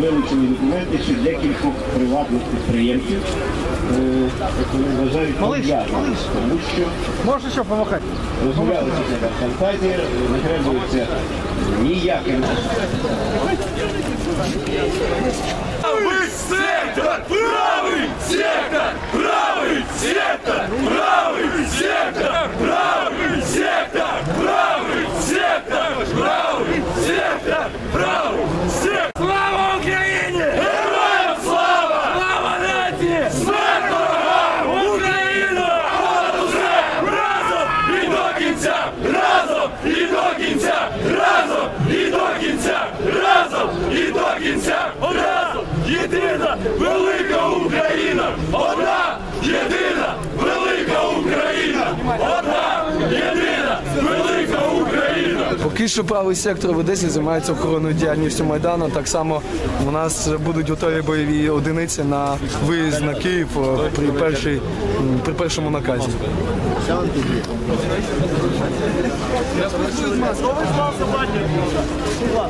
вилучені документи ще декількох приватних підприємців, е, які вважають пов'язані, тому що Можна що помахати? розгулялися така фантазія, не требується ніяким кінця! Разом і до кінця! Разом і до кінця! Разом і до кінця! Разом! Єдина велика Україна! Одна єдина велика Україна! Одна єдина велика Україна! Поки що правий сектор в Одесі займається охоронною діяльністю Майдану. Так само у нас будуть готові бойові одиниці на виїзд на Київ е, при, першій, при першому наказі.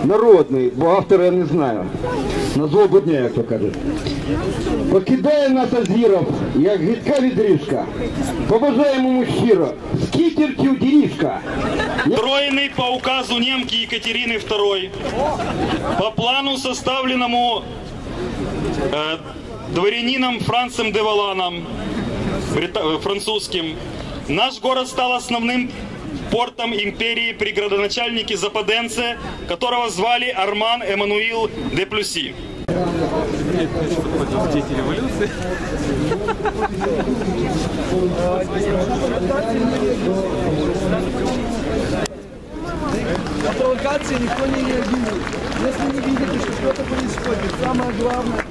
народний, бо автора я не знаю. На злобу дня, як то кажуть. Покидає нас Азіров, як гидка відріжка. Побажаємо йому щиро, з кітертю діріжка. Строенный по указу немки Екатерины II, по плану, составленному э, дворянином Францем де Валаном, э, французским, наш город стал основным портом империи при градоначальнике Западенце, которого звали Арман Эммануил де Плюси. Провокации никто не реагирует. Если не видите, что что-то происходит, самое главное